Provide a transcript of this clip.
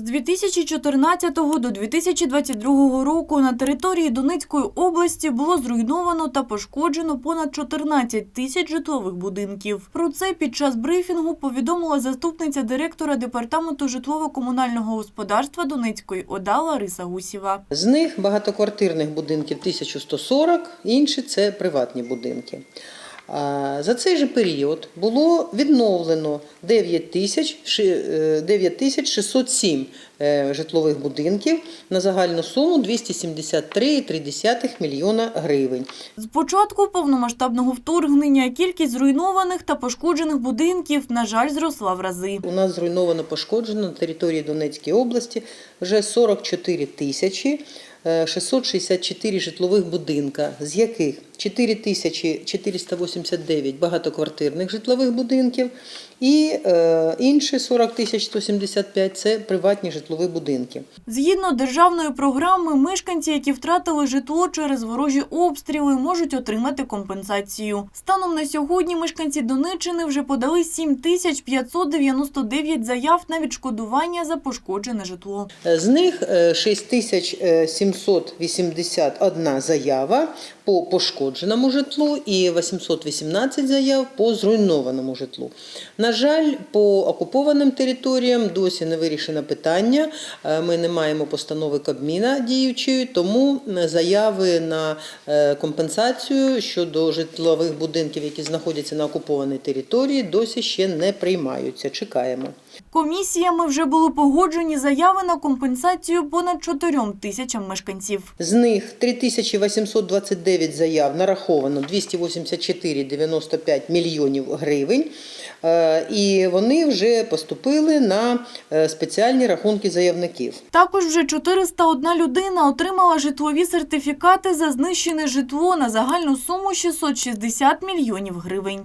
З 2014 до 2022 року на території Донецької області було зруйновано та пошкоджено понад 14 тисяч житлових будинків. Про це під час брифінгу повідомила заступниця директора департаменту житлово-комунального господарства Донецької ОДА Лариса Гусєва. З них багатоквартирних будинків 1140, інші це приватні будинки. За цей же період було відновлено 9 тисяч ши- е, 9607 е, житлових будинків на загальну суму 273,3 мільйона гривень. З початку повномасштабного вторгнення кількість зруйнованих та пошкоджених будинків, на жаль, зросла в рази. У нас зруйновано пошкоджено на території Донецької області вже 44 тисячі е, 664 житлових будинка, з яких 4 тисячі 489 багатоквартирних житлових будинків і е, інші 40 тисяч 175 – це приватні житлові будинки. Згідно державної програми, мешканці, які втратили житло через ворожі обстріли, можуть отримати компенсацію. Станом на сьогодні мешканці Донеччини вже подали 7599 заяв на відшкодування за пошкоджене житло. З них е, 6781 заява по пошкодженому житлу і 818 заяв по зруйнованому житлу. На жаль, по окупованим територіям досі не вирішено питання. Е, Ми не маємо постанови Кабміна діючої, тому заяви на е, компенсацію щодо житлових будинків, які знаходяться на окупованій території, досі ще не приймаються. Чекаємо. Комісіями вже були погоджені заяви на компенсацію понад 4 тисячам мешканців. З них 3829 заяв нараховано 284,95 мільйонів гривень. Е, І вони вже поступили на е, спеціальні рахунки заявників. Також вже 401 людина отримала житлові сертифікати за знищене житло на загальну суму 660 мільйонів гривень.